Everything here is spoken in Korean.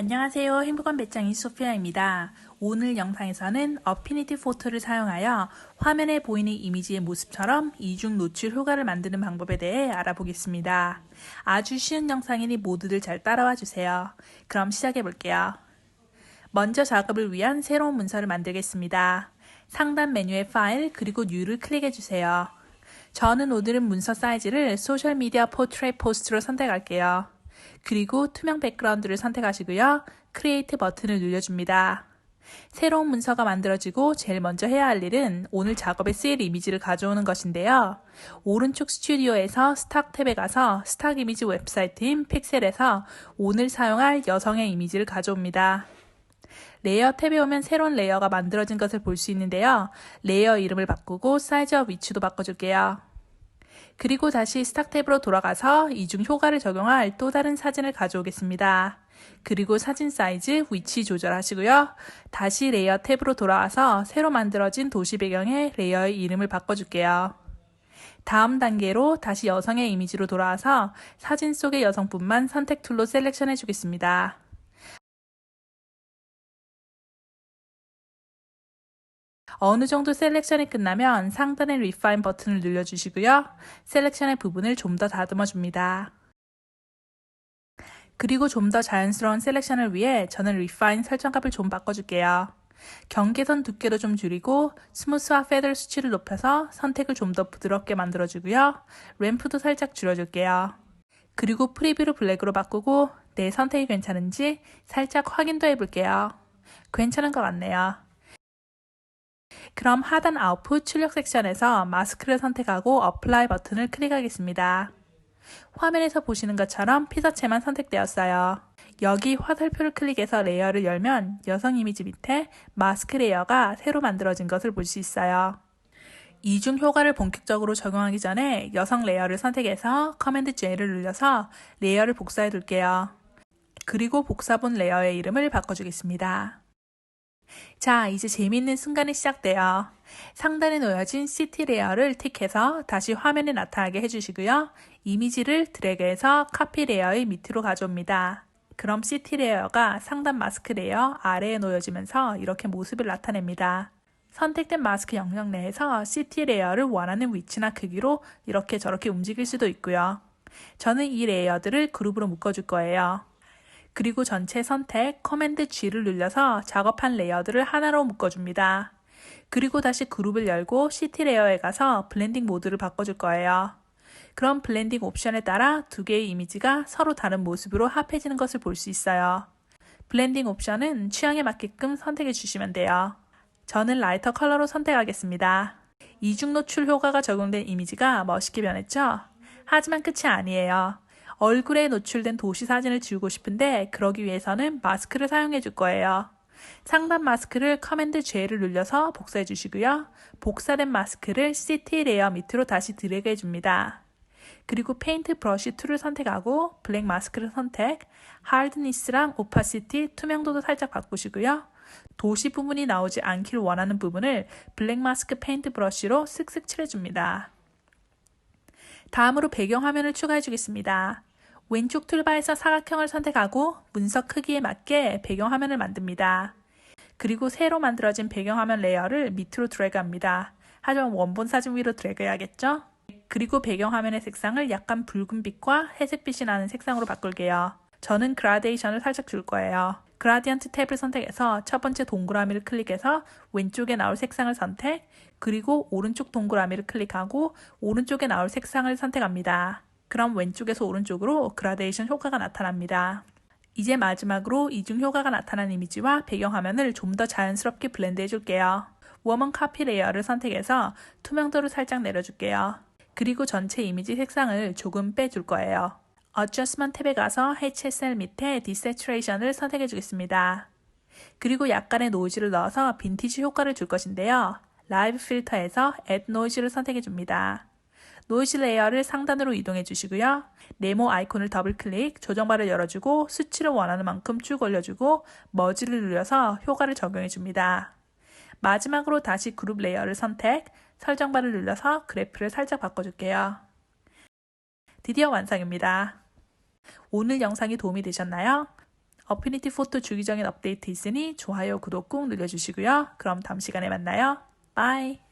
안녕하세요. 행복한 배짱이 소피아입니다. 오늘 영상에서는 어피니티 포토를 사용하여 화면에 보이는 이미지의 모습처럼 이중 노출 효과를 만드는 방법에 대해 알아보겠습니다. 아주 쉬운 영상이니 모두들 잘 따라와 주세요. 그럼 시작해 볼게요. 먼저 작업을 위한 새로운 문서를 만들겠습니다. 상단 메뉴의 파일 그리고 뉴를 클릭해 주세요. 저는 오늘은 문서 사이즈를 소셜미디어 포트레이 포스트로 선택할게요. 그리고 투명 백그라운드를 선택하시고요. 크리에이트 버튼을 눌러줍니다. 새로운 문서가 만들어지고 제일 먼저 해야 할 일은 오늘 작업에 쓰일 이미지를 가져오는 것인데요. 오른쪽 스튜디오에서 스탁 탭에 가서 스탁 이미지 웹사이트인 픽셀에서 오늘 사용할 여성의 이미지를 가져옵니다. 레이어 탭에 오면 새로운 레이어가 만들어진 것을 볼 수 있는데요. 레이어 이름을 바꾸고 사이즈와 위치도 바꿔줄게요. 그리고 다시 스탁 탭으로 돌아가서 이중 효과를 적용할 또 다른 사진을 가져오겠습니다. 그리고 사진 사이즈, 위치 조절하시고요. 다시 레이어 탭으로 돌아와서 새로 만들어진 도시 배경의 레이어의 이름을 바꿔줄게요. 다음 단계로 다시 여성의 이미지로 돌아와서 사진 속의 여성분만 선택 툴로 셀렉션 해 주겠습니다. 어느 정도 셀렉션이 끝나면 상단의 Refine 버튼을 눌러주시고요. 셀렉션의 부분을 좀 더 다듬어 줍니다. 그리고 좀 더 자연스러운 셀렉션을 위해 저는 Refine 설정값을 좀 바꿔줄게요. 경계선 두께도 좀 줄이고 스무스와 페더 수치를 높여서 선택을 좀 더 부드럽게 만들어주고요. 램프도 살짝 줄여줄게요. 그리고 프리뷰를 블랙으로 바꾸고 내 선택이 괜찮은지 살짝 확인도 해볼게요. 괜찮은 것 같네요. 그럼 하단 아웃풋 출력 섹션에서 마스크를 선택하고 어플라이 버튼을 클릭하겠습니다. 화면에서 보시는 것처럼 피사체만 선택되었어요. 여기 화살표를 클릭해서 레이어를 열면 여성 이미지 밑에 마스크 레이어가 새로 만들어진 것을 볼 수 있어요. 이중 효과를 본격적으로 적용하기 전에 여성 레이어를 선택해서 커맨드 J를 눌러서 레이어를 복사해 둘게요. 그리고 복사본 레이어의 이름을 바꿔주겠습니다. 자, 이제 재미있는 순간이 시작돼요. 상단에 놓여진 시티 레이어를 틱해서 다시 화면에 나타나게 해주시고요. 이미지를 드래그해서 카피 레이어의 밑으로 가져옵니다. 그럼 시티 레이어가 상단 마스크 레이어 아래에 놓여지면서 이렇게 모습을 나타냅니다. 선택된 마스크 영역 내에서 시티 레이어를 원하는 위치나 크기로 이렇게 저렇게 움직일 수도 있고요. 저는 이 레이어들을 그룹으로 묶어줄 거예요. 그리고 전체 선택 커맨드 G를 눌려서 작업한 레이어들을 하나로 묶어줍니다. 그리고 다시 그룹을 열고 시티 레이어에 가서 블렌딩 모드를 바꿔줄 거예요. 그럼 블렌딩 옵션에 따라 두 개의 이미지가 서로 다른 모습으로 합해지는 것을 볼 수 있어요. 블렌딩 옵션은 취향에 맞게끔 선택해 주시면 돼요. 저는 라이터 컬러로 선택하겠습니다. 이중 노출 효과가 적용된 이미지가 멋있게 변했죠? 하지만 끝이 아니에요. 얼굴에 노출된 도시 사진을 지우고 싶은데 그러기 위해서는 마스크를 사용해 줄 거예요. 상단 마스크를 커맨드 J를 눌려서 복사해 주시고요. 복사된 마스크를 시티 레이어 밑으로 다시 드래그 해 줍니다. 그리고 페인트 브러쉬 툴을 선택하고 블랙 마스크를 선택, 하드니스랑 오파시티, 투명도도 살짝 바꾸시고요. 도시 부분이 나오지 않길 원하는 부분을 블랙 마스크 페인트 브러쉬로 슥슥 칠해줍니다. 다음으로 배경 화면을 추가해 주겠습니다. 왼쪽 툴바에서 사각형을 선택하고 문서 크기에 맞게 배경 화면을 만듭니다. 그리고 새로 만들어진 배경 화면 레이어를 밑으로 드래그합니다. 하지만 원본 사진 위로 드래그 해야겠죠? 그리고 배경 화면의 색상을 약간 붉은빛과 회색빛이 나는 색상으로 바꿀게요. 저는 그라데이션을 살짝 줄 거예요. 그라디언트 탭을 선택해서 첫 번째 동그라미를 클릭해서 왼쪽에 나올 색상을 선택, 그리고 오른쪽 동그라미를 클릭하고 오른쪽에 나올 색상을 선택합니다. 그럼 왼쪽에서 오른쪽으로 그라데이션 효과가 나타납니다. 이제 마지막으로 이중 효과가 나타난 이미지와 배경화면을 좀 더 자연스럽게 블렌드 해줄게요. 워먼 카피 레이어를 선택해서 투명도를 살짝 내려줄게요. 그리고 전체 이미지 색상을 조금 빼줄 거예요. Adjustment 탭에 가서 HSL 밑에 Desaturation을 선택해 주겠습니다. 그리고 약간의 노이즈를 넣어서 빈티지 효과를 줄 것인데요. 라이브 필터에서 Add Noise를 선택해 줍니다. 노이즈 레이어를 상단으로 이동해 주시고요. 네모 아이콘을 더블 클릭, 조정바를 열어주고 수치를 원하는 만큼 쭉 올려주고 머지를 눌려서 효과를 적용해 줍니다. 마지막으로 다시 그룹 레이어를 선택, 설정바를 눌러서 그래프를 살짝 바꿔줄게요. 드디어 완성입니다. 오늘 영상이 도움이 되셨나요? 어피니티 포토 주기적인 업데이트 있으니 좋아요, 구독 꾹 눌러주시고요. 그럼 다음 시간에 만나요. 바이.